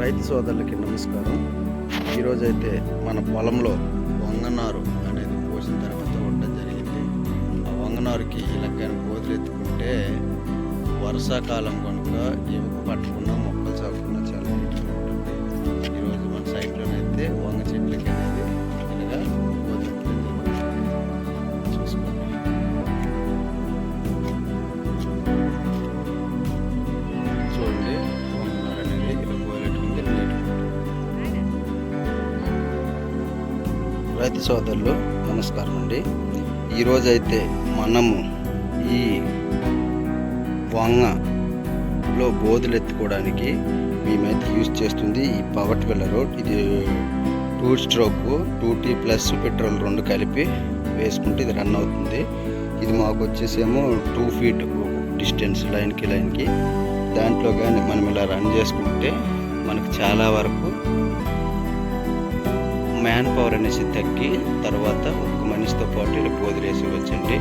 రైతు సోదరులకి నమస్కారం. ఈరోజైతే మన పొలంలో వంగనారు అనేది పోసిన తర్వాత ఉండడం జరిగింది. ఆ వంగనారుకి కోతులు వదిలెత్తుకుంటే వర్షాకాలం కనుక ఇవి పట్టకుండా రైతు సోదరులు నమస్కారం అండి. ఈరోజైతే మనము ఈ వంగలో బోధులు ఎత్తుకోవడానికి మేమైతే యూజ్ చేస్తుంది ఈ పవర్ ట్వెల్లర్ ఇది two stroke two T plus petrol రెండు కలిపి వేసుకుంటే ఇది రన్ అవుతుంది. ఇది మాకు వచ్చేసేమో టూ ఫీట్ డిస్టెన్స్ లైన్కి లైన్కి. దాంట్లో కానీ మనం ఇలా రన్ చేసుకుంటే మనకు చాలా వరకు మ్యాన్ పవర్ అనేసి తగ్గి తర్వాత ఒక మనిషితో పాటు ఇలా పోదిలేసి వచ్చండి